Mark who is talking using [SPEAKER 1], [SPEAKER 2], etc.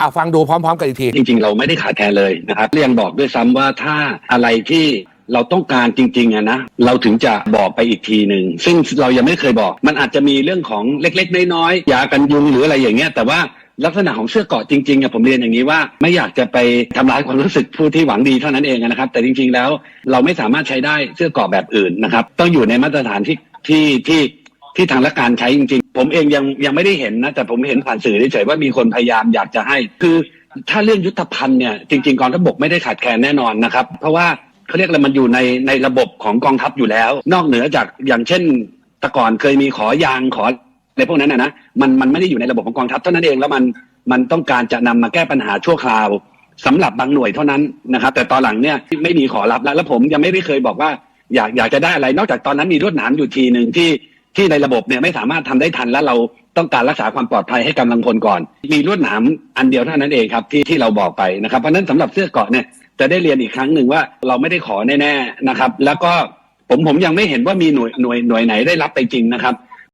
[SPEAKER 1] อะฟังดูพร้อม ๆ กันอีกที
[SPEAKER 2] จริง ๆ เราไม่ได้ขาดแคลนเลยนะครับเรียนบอกด้วยซ้ำว่าถ้าอะไรที่เราต้องการจริงๆอะนะเราถึงจะบอกไปอีกทีหนึ่งซึ่งเรายังไม่เคยบอก มันอาจจะมีเรื่องของเล็กๆน้อยๆยากันยุงหรืออะไรอย่างเงี้ยแต่ว่าลักษณะของเสื้อเกราะจริงๆอะผมเรียนอย่างนี้ว่าไม่อยากจะไปทำร้ายความรู้สึกผู้ที่หวังดีเท่านั้นเองนะครับ แต่จริงๆแล้วเราไม่สามารถใช้ได้เสื้อเกราะแบบอื่นนะครับ ต้องอยู่ในมาตรฐานที่ที่ที่ที่ทางราชการใช้จริงๆ ผมเองยังยังไม่ได้เห็นนะ แต่ผมเห็นผ่านสื่อเฉยๆว่ามีคนพยายามอยากจะให้ คือถ้าเรื่องยุทธภัณฑ์เนี่ยจริงๆกองทัพบกไม่ได้ขาดแคลนแน่นอนนะครับ เพราะว่าเขาเรียกอะไรมันอยู่ในในระบบของกองทัพอยู่แล้ว นอกเหนือจากอย่างเช่นแต่ก่อนเคยมีขอยางขออะไรพวกนั้นนะนะมันมันไม่ได้อยู่ในระบบของกองทัพเท่านั้นเองแล้วมันมันต้องการจะนำมาแก้ปัญหาชั่วคราวสำหรับบางหน่วยเท่านั้นนะครับแต่ตอนหลังเนี่ยไม่มีขอรับแล้วแล้วผมยังไม่ได้เคยบอกว่าอยากอยากจะได้อะไร นอกจากตอนนั้นมีรวดหนามอยู่ทีหนึ่งที่ ที่ในระบบเนี่ยไม่สามารถทำได้ทันแล้วเราต้องการรักษาความปลอดภัยให้กำลังพลก่อน มีลวดหนามอันเดียวเท่านั้นเองครับที่ที่เราบอกไปนะครับเพราะนั้นสำหรับเสื้อเกาะเนี่ยจะได้เรียนอีกครั้งหนึ่งว่าเราไม่ได้ขอแน่ๆนะครับ แล้วก็ผมผมยังไม่เห็นว่ามีหน่วยหน่วยหน่วยไหนได้รับไปจริงนะครับ